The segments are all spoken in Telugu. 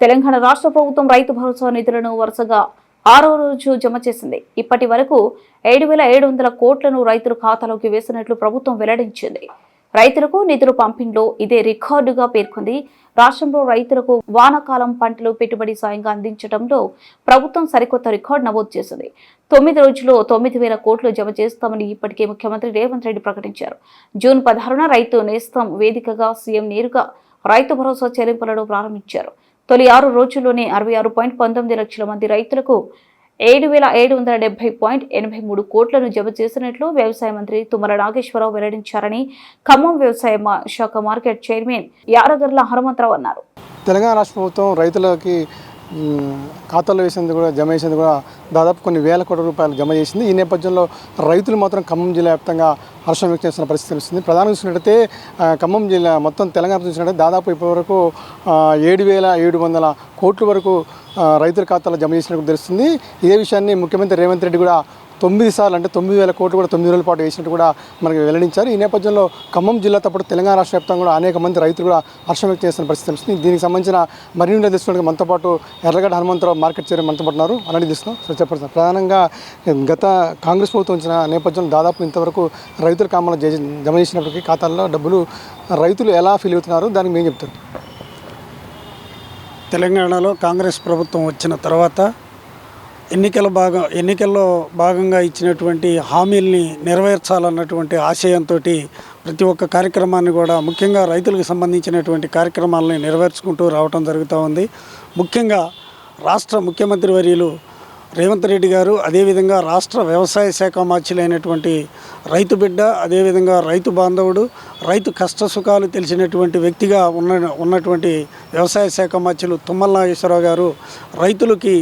తెలంగాణ రాష్ట్ర ప్రభుత్వం రైతు భరోసా నిధులను వరుసగా ఆరో రోజు జమ చేసింది. ఇప్పటి వరకు ఏడు వేల ఏడు వందల కోట్లను రైతుల ఖాతాలోకి వేసినట్లు ప్రభుత్వం వెల్లడించింది. రైతులకు నిధులు పంపిణీలో ఇదే రికార్డుగా పేర్కొంది. రాష్ట్రంలో రైతులకు వానాకాలం పంటలు పెట్టుబడి సాయంగా అందించడంలో ప్రభుత్వం సరికొత్త రికార్డు నమోదు చేసింది. తొమ్మిది రోజుల్లో తొమ్మిది వేల కోట్లు జమ చేస్తామని ఇప్పటికే ముఖ్యమంత్రి రేవంత్ రెడ్డి ప్రకటించారు. జూన్ పదహారున రైతు నేస్తం వేదికగా సీఎం నేరుగా రైతు భరోసా చెల్లింపులను ప్రారంభించారు. తొలి ఆరు రోజుల్లోనే అరవై ఆరు పాయింట్ పంతొమ్మిది లక్షల మంది రైతులకు ఏడు వేల ఏడు వందల డెబ్బై పాయింట్ ఎనభై మూడు కోట్లను జమ చేసినట్లు వ్యవసాయ మంత్రి తుమ్మల నాగేశ్వరరావు వెల్లడించారని ఖమ్మం వ్యవసాయ మా- శాఖ మార్కెట్ చైర్మన్ యారగర్ల హనుమంతరావు అన్నారు. తెలంగాణ రాష్ట్ర ప్రభుత్వం రైతులకి ఖాతాలో వేసింది కూడా జమ చేసింది కూడా దాదాపు కొన్ని వేల కోట్ల రూపాయలు జమ చేసింది. ఈ నేపథ్యంలో రైతులు మాత్రం ఖమ్మం జిల్లా వ్యాప్తంగా హర్షం వ్యక్తం చేస్తున్న పరిస్థితి తెలుస్తుంది. ప్రధానంగా చూసినట్టయితే ఖమ్మం జిల్లా మొత్తం తెలంగాణ చూసినట్టయితే దాదాపు ఇప్పటివరకు ఏడు వేల ఏడు వందల కోట్ల వరకు రైతుల ఖాతాలో జమ చేసినట్టు తెలుస్తుంది. ఇదే విషయాన్ని ముఖ్యమంత్రి రేవంత్ రెడ్డి కూడా తొమ్మిది సార్లు అంటే తొమ్మిది వేల కోట్లు కూడా తొమ్మిది రోజుల పాటు వేసినట్టు కూడా మనకి వెల్లడించారు. ఈ నేపథ్యంలో ఖమ్మం జిల్లాతో పాటు తెలంగాణ రాష్ట్ర వ్యాప్తంగా కూడా అనేక మంది రైతులు కూడా హర్షం వ్యక్తం చేస్తున్న పరిస్థితి తెలుస్తుంది. దీనికి సంబంధించిన మరిన్ని తెలుసుకోవడానికి మనతో పాటు ఎర్రగడ్డ హనుమంతరావు మార్కెట్ చైర్మన్ మనతో పాటు ఉన్నారు. అలాంటి తీసుకున్నాం సో చెప్పండి సార్. ప్రధానంగా గత కాంగ్రెస్ ప్రభుత్వం వచ్చిన నేపథ్యంలో దాదాపు ఇంతవరకు రైతుల కామాలు జమ చేసినప్పటికీ ఖాతాల్లో డబ్బులు రైతులు ఎలా ఫీల్ అవుతున్నారు? దానికి మేము చెప్తారు? తెలంగాణలో కాంగ్రెస్ ప్రభుత్వం వచ్చిన తర్వాత ఎన్నికల భాగం ఎన్నికల్లో భాగంగా ఇచ్చినటువంటి హామీల్ని నెరవేర్చాలన్నటువంటి ఆశయంతో ప్రతి ఒక్క కార్యక్రమాన్ని కూడా ముఖ్యంగా రైతులకు సంబంధించినటువంటి కార్యక్రమాలని నెరవేర్చుకుంటూ రావటం జరుగుతూ ఉంది. ముఖ్యంగా రాష్ట్ర ముఖ్యమంత్రి వర్యులు రేవంత్ రెడ్డి గారు అదేవిధంగా రాష్ట్ర వ్యవసాయ శాఖ మార్చులైనటువంటి రైతు బిడ్డ అదేవిధంగా రైతు బాంధవుడు రైతు కష్ట సుఖాలు తెలిసినటువంటి వ్యక్తిగా ఉన్న ఉన్నటువంటి వ్యవసాయ శాఖ మార్చులు తుమ్మల నాగేశ్వరరావు గారు రైతులకి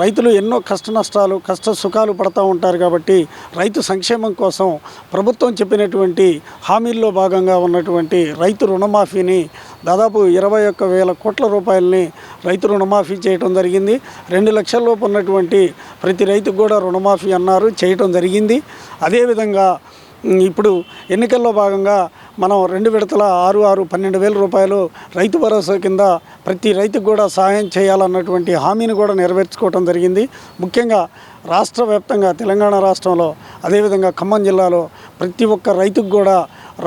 రైతులు ఎన్నో కష్ట నష్టాలు కష్ట సుఖాలు పడతూ ఉంటారు కాబట్టి రైతు సంక్షేమం కోసం ప్రభుత్వం చెప్పినటువంటి హామీల్లో భాగంగా ఉన్నటువంటి రైతు రుణమాఫీని దాదాపు ఇరవై ఒక్క వేల కోట్ల రూపాయలని రైతు రుణమాఫీ చేయటం జరిగింది. రెండు లక్షల లోపు ఉన్నటువంటి ప్రతి రైతుకు కూడా రుణమాఫీ అన్నారు చేయటం జరిగింది. అదేవిధంగా ఇప్పుడు ఎన్నికల్లో భాగంగా మనం రెండు విడతల ఆరు ఆరు పన్నెండు వేల రూపాయలు రైతు భరోసా కింద ప్రతి రైతుకు కూడా సహాయం చేయాలన్నటువంటి హామీని కూడా నెరవేర్చుకోవడం జరిగింది. ముఖ్యంగా రాష్ట్ర వ్యాప్తంగా తెలంగాణ రాష్ట్రంలో అదేవిధంగా ఖమ్మం జిల్లాలో ప్రతి ఒక్క రైతుకు కూడా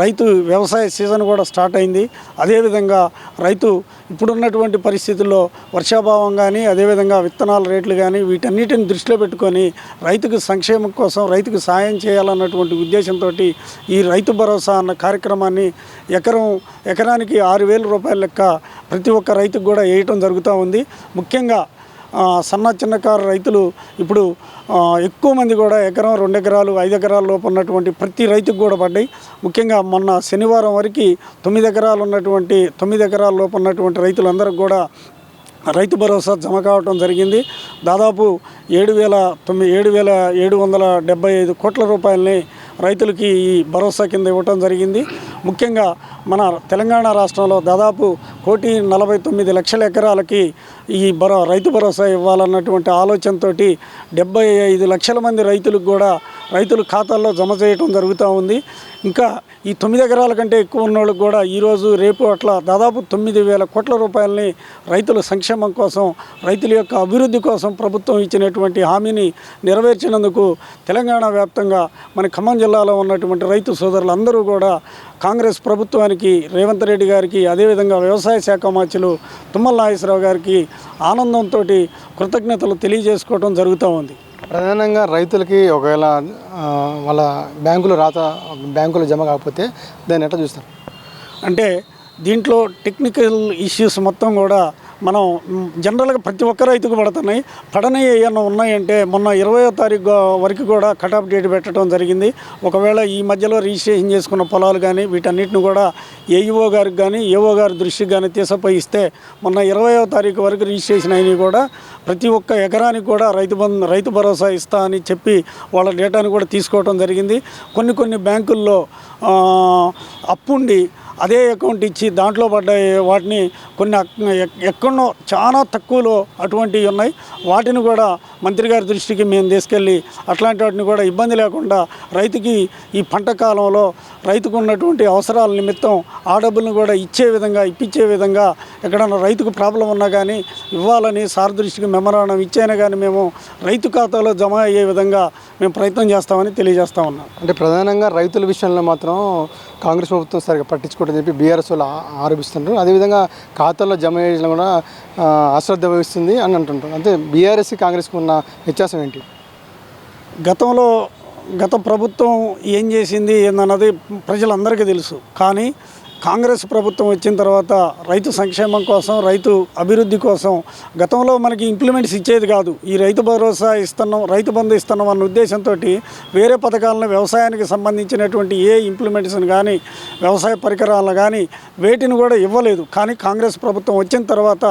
రైతు వ్యవసాయ సీజన్ కూడా స్టార్ట్ అయింది. అదేవిధంగా రైతు ఇప్పుడున్నటువంటి పరిస్థితుల్లో వర్షాభావం కానీ అదేవిధంగా విత్తనాల రేట్లు కానీ వీటన్నిటిని దృష్టిలో పెట్టుకొని రైతుకు సంక్షేమం కోసం రైతుకు సాయం చేయాలన్నటువంటి ఉద్దేశంతో ఈ రైతు భరోసా అన్న కార్యక్రమాన్ని ఎకరం ఎకరానికి ఆరు వేల రూపాయల లెక్క ప్రతి ఒక్క రైతుకు కూడా వేయటం జరుగుతూ ఉంది. ముఖ్యంగా సన్న చిన్నకారు రైతులు ఇప్పుడు ఎక్కువ మంది కూడా ఎకరం రెండు ఎకరాలు ఐదు ఎకరాల లోపు ఉన్నటువంటి ప్రతి రైతుకు కూడా పడ్డాయి. ముఖ్యంగా మొన్న శనివారం వరకు తొమ్మిది ఎకరాలు ఉన్నటువంటి తొమ్మిది ఎకరాల లోపు ఉన్నటువంటి రైతులందరికీ కూడా రైతు భరోసా జమ కావటం జరిగింది. దాదాపు ఏడు వేల తొమ్మిది ఏడు వేల ఏడు వందల డెబ్బై ఐదు కోట్ల రూపాయలని రైతులకి ఈ భరోసా కింద ఇవ్వటం జరిగింది. ముఖ్యంగా మన తెలంగాణ రాష్ట్రంలో దాదాపు కోటి నలభై తొమ్మిది లక్షల ఎకరాలకి ఈ భరో రైతు భరోసా ఇవ్వాలన్నటువంటి ఆలోచనతోటి డెబ్బై ఐదు లక్షల మంది రైతులకు కూడా రైతుల ఖాతాల్లో జమ చేయటం జరుగుతూ ఉంది. ఇంకా ఈ తొమ్మిది ఎకరాల కంటే ఎక్కువ ఉన్న వాళ్ళకి కూడా ఈరోజు రేపు అట్లా దాదాపు తొమ్మిది వేల కోట్ల రూపాయలని రైతుల సంక్షేమం కోసం రైతుల యొక్క అభివృద్ధి కోసం ప్రభుత్వం ఇచ్చినటువంటి హామీని నెరవేర్చినందుకు తెలంగాణ వ్యాప్తంగా మన ఖమ్మం జిల్లాలో ఉన్నటువంటి రైతు సోదరులందరూ కూడా కాంగ్రెస్ ప్రభుత్వానికి రేవంత్ రెడ్డి గారికి అదేవిధంగా వ్యవసాయ శాఖ మాచులు తుమ్మల నాగేశ్వరరావు గారికి ఆనందంతో కృతజ్ఞతలు తెలియజేసుకోవడం జరుగుతూ ఉంది. ప్రధానంగా రైతులకి ఒకవేళ వాళ్ళ బ్యాంకులో రాత బ్యాంకులో జమ కాకపోతే దాన్ని ఎట్లా చూస్తారు? అంటే దీంట్లో టెక్నికల్ ఇష్యూస్ మొత్తం కూడా మనం జనరల్గా ప్రతి ఒక్క రైతుకు పడుతున్నాయి. పడని ఏమైనా ఉన్నాయంటే మొన్న ఇరవయో తారీఖు వరకు కూడా కట్ ఆఫ్ డేట్ పెట్టడం జరిగింది. ఒకవేళ ఈ మధ్యలో రిజిస్ట్రేషన్ చేసుకున్న పొలాలు కానీ వీటన్నిటిని కూడా ఏఈఓ గారికి కానీ ఏఓ గారి దృష్టికి కానీ తీసపోయిస్తే ఇస్తే మొన్న ఇరవయో తారీఖు వరకు రిజిస్ట్రేషన్ అయినవి కూడా ప్రతి ఒక్క ఎకరానికి కూడా రైతు బంధు రైతు భరోసా ఇస్తా అని చెప్పి వాళ్ళ డేటాను కూడా తీసుకోవడం జరిగింది. కొన్ని కొన్ని బ్యాంకుల్లో అప్పుండి అదే అకౌంట్ ఇచ్చి దాంట్లో పడ్డ వాటిని కొన్ని ఎక్- ఎక్కడో చాలా తక్కువలో అటువంటివి ఉన్నాయి. వాటిని కూడా మంత్రి గారి దృష్టికి మేము తీసుకెళ్ళి అట్లాంటి వాటిని కూడా ఇబ్బంది లేకుండా రైతుకి ఈ పంట కాలంలో రైతుకు ఉన్నటువంటి అవసరాల నిమిత్తం ఆ డబ్బులను కూడా ఇచ్చే విధంగా ఇప్పించే విధంగా ఎక్కడన్నా రైతుకు ప్రాబ్లం ఉన్నా కానీ ఇవ్వాలని సార్ దృష్టికి మెమరాండం ఇచ్చైనా కానీ మేము రైతు ఖాతాలో జమ అయ్యే విధంగా మేము ప్రయత్నం చేస్తామని తెలియజేస్తా ఉన్నాం. అంటే ప్రధానంగా రైతుల విషయంలో మాత్రం కాంగ్రెస్ ప్రభుత్వం సరిగా పట్టించుకోవడం చెప్పి బీఆర్ఎస్ వాళ్ళు ఆ- ఆరోపిస్తుంటారు. అదేవిధంగా ఖాతాల్లో జమ చేయడం కూడా అశ్రద్ధ వహిస్తుంది అని అంటుంటారు. అంటే బీఆర్ఎస్ కాంగ్రెస్కి ఉన్న వ్యత్యాసం ఏంటి? గతంలో గత ప్రభుత్వం ఏం చేసింది ఏందన్నది ప్రజలందరికీ తెలుసు. కానీ కాంగ్రెస్ ప్రభుత్వం వచ్చిన తర్వాత రైతు సంక్షేమం కోసం రైతు అభివృద్ధి కోసం గతంలో మనకి ఇంప్లిమెంట్స్ ఇచ్చేది కాదు. ఈ రైతు భరోసా ఇస్తున్నాం రైతు బంధు ఇస్తున్నాం అన్న ఉద్దేశంతో వేరే పథకాలను వ్యవసాయానికి సంబంధించినటువంటి ఏ ఇంప్లిమెంట్స్ని కానీ వ్యవసాయ పరికరాలను కానీ వేటిని కూడా ఇవ్వలేదు. కానీ కాంగ్రెస్ ప్రభుత్వం వచ్చిన తర్వాత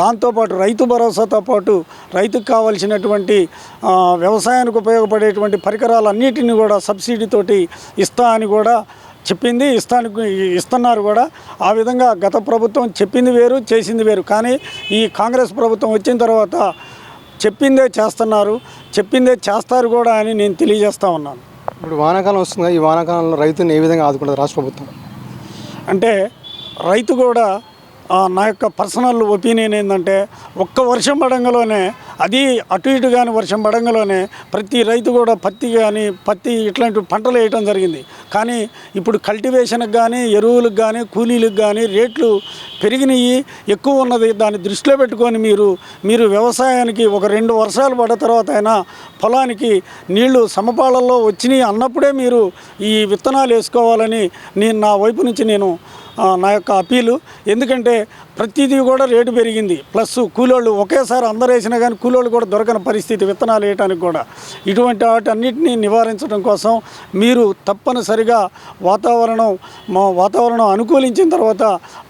దాంతోపాటు రైతు భరోసాతో పాటు రైతుకు కావాల్సినటువంటి వ్యవసాయానికి ఉపయోగపడేటువంటి పరికరాలన్నిటిని కూడా సబ్సిడీతోటి ఇస్తా అని కూడా చెప్పింది ఇస్తానికి ఇస్తున్నారు కూడా. ఆ విధంగా గత ప్రభుత్వం చెప్పింది వేరు చేసింది వేరు. కానీ ఈ కాంగ్రెస్ ప్రభుత్వం వచ్చిన తర్వాత చెప్పిందే చేస్తున్నారు చెప్పిందే చేస్తారు కూడా అని నేను తెలియజేస్తా ఉన్నాను. ఇప్పుడు వానాకాలం వస్తుంది ఈ వానాకాలంలో రైతుని ఏ విధంగా ఆదుకుంటుంది రాష్ట్ర ప్రభుత్వం? అంటే రైతు కూడా నా యొక్క పర్సనల్ ఒపీనియన్ ఏంటంటే ఒక్క వర్షం పడంగలోనే అది అటు ఇటు కానీ వర్షం పడంగానే ప్రతి రైతు కూడా పత్తి కానీ పత్తి ఇట్లాంటి పంటలు వేయటం జరిగింది. కానీ ఇప్పుడు కల్టివేషన్కి కానీ ఎరువులకు కానీ కూలీలకు కానీ రేట్లు పెరిగినాయి ఎక్కువ ఉన్నది. దాన్ని దృష్టిలో పెట్టుకొని మీరు మీరు వ్యవసాయానికి ఒక రెండు వర్షాలు పడ్డ తర్వాత అయినా పొలానికి నీళ్ళు సమపాళల్లో వచ్చినాయి అన్నప్పుడే మీరు ఈ విత్తనాలు వేసుకోవాలని నేను నా వైపు నుంచి నేను నా యొక్క అపీలు. ఎందుకంటే ప్రతిదీ కూడా రేటు పెరిగింది. ప్లస్ కూలోళ్ళు ఒకేసారి అందరు వేసినా కానీ కూలోళ్ళు కూడా దొరకని పరిస్థితి విత్తనాలు వేయడానికి కూడా. ఇటువంటి వాటన్నిటిని నివారించడం కోసం మీరు తప్పనిసరిగా వాతావరణం మా వాతావరణం అనుకూలించిన తర్వాత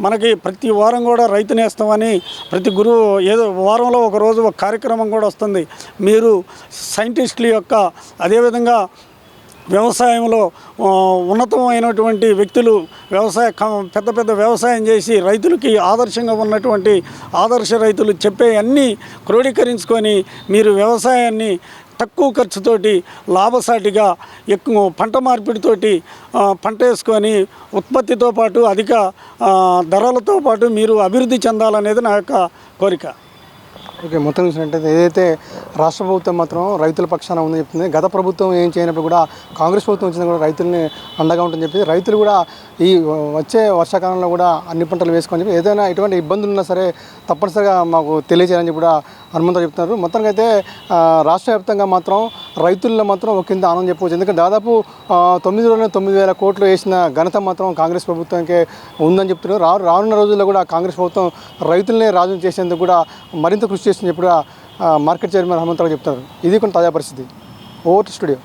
మనకి ప్రతి వారం కూడా రైతు నేస్తామని ప్రతి గురువు ఏదో వారంలో ఒక రోజు ఒక కార్యక్రమం కూడా వస్తుంది. మీరు సైంటిస్టుల యొక్క అదేవిధంగా వ్యవసాయంలో ఉన్నతమైనటువంటి వ్యక్తులు వ్యవసాయ పెద్ద పెద్ద వ్యవసాయం చేసి రైతులకి ఆదర్శంగా ఉన్నటువంటి ఆదర్శ రైతులు చెప్పే అన్నీ క్రోడీకరించుకొని మీరు వ్యవసాయాన్ని తక్కువ ఖర్చుతోటి లాభసాటిగా ఎక్కువ పంట మార్పిడితోటి పంట వేసుకొని ఉత్పత్తితో పాటు అధిక ధరలతో పాటు మీరు అభివృద్ధి చెందాలనేది నా యొక్క కోరిక. ఓకే మొత్తం చూసినట్టయితే ఏదైతే రాష్ట్ర ప్రభుత్వం మాత్రం రైతుల పక్షాన ఉందని చెప్తుంది. గత ప్రభుత్వం ఏం చేయనప్పుడు కూడా కాంగ్రెస్ ప్రభుత్వం వచ్చినా కూడా రైతుల్ని అండగా ఉంటుందని చెప్పి రైతులు కూడా ఈ వచ్చే వర్షాకాలంలో కూడా అన్ని పంటలు వేసుకొని చెప్పి ఏదైనా ఎటువంటి ఇబ్బందులు ఉన్నా సరే తప్పనిసరిగా మాకు తెలియజేయాలని చెప్పి కూడా హనుమంతరావు చెప్తున్నారు. మొత్తానికి అయితే రాష్ట్ర వ్యాప్తంగా మాత్రం రైతుల్లో మాత్రం ఒక కింద ఆనందం చెప్పవచ్చు. ఎందుకంటే దాదాపు తొమ్మిది రోజుల తొమ్మిది వేల కోట్లు వేసిన ఘనత మాత్రం కాంగ్రెస్ ప్రభుత్వానికి ఉందని చెప్తున్నారు. రా రానున్న రోజుల్లో కూడా కాంగ్రెస్ ప్రభుత్వం రైతులనే రాజు చేసేందుకు కూడా మరింత కృషి చేస్తుందని చెప్పి మార్కెట్ చైర్మన్ హనుమంతరావు చెప్తున్నారు. ఇది కొన్ని తాజా పరిస్థితి. Over studio.